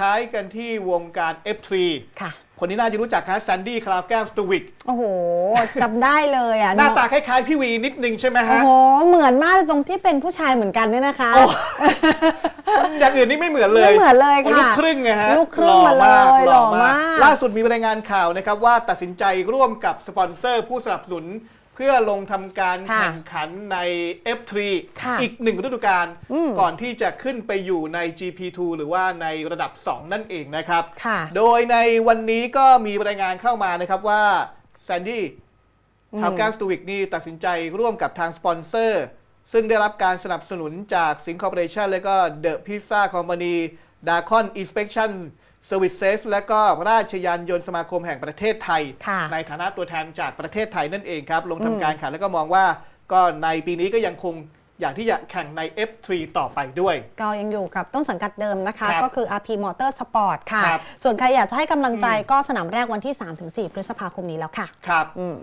ท้ายกันที่วงการ F3 ค่ะ คนนี้น่าจะรู้จักฮะแซนดี้คลาวแก้วสตูวิกโอ้โหจำได้เลยอะ หน้าตาคล้ายๆ พี่วีนิดนึงใช่ไหมโอ้ฮะ โห เหมือนมากเลยตรงที่เป็นผู้ชายเหมือนกันเนี่ยนะคะ โอ้ อย่างอื่นนี่ไม่เหมือนเลยไม่เหมือนเลยค่ะลูกครึ่งไงฮะลูกครึ่งมาเลยหล่อหล่อมากล่าสุดมีรายงานข่าวนะครับว่าตัดสินใจร่วมกับสปอนเซอร์ผู้สนับสนุนเพื่อลงทำการค่ะแข่งขันใน F3 ค่ะอีกหนึ่งฤดูกาลอืมก่อนที่จะขึ้นไปอยู่ใน GP2 หรือว่าในระดับ 2 นั่นเองนะครับค่ะโดยในวันนี้ก็มีรายงานเข้ามานะครับว่าแซนดี้อืมทาวแกสตูวิกนี่ตัดสินใจร่วมกับทางสปอนเซอร์ ซึ่งได้รับการสนับสนุนจากสิงคอร์ปอเรชันและก็เดอะพิซซ่าคอมพานีดาคอนอินสเป t ชั่น เซอร์วิสเซสและก็ราชยานยนต์สมาคมแห่งประเทศไทยค่ะในฐานะตัวแทนจากประเทศไทยนั่นเองครับ ลงทำการแข่งแล้วก็มองว่าก็ในปีนี้ก็ยังคงอยากที่จะแข่งใน F3 ต่อไปด้วย ก็ยังอยู่กับต้นสังกัดเดิมนะคะครับก็คือ RP Motor Sport ค่ะครับส่วนใครอยากจะให้กำลังใจก็สนามแรกวันที่ 3-4 พฤษภาคมนี้แล้วค่ะ ครับอืม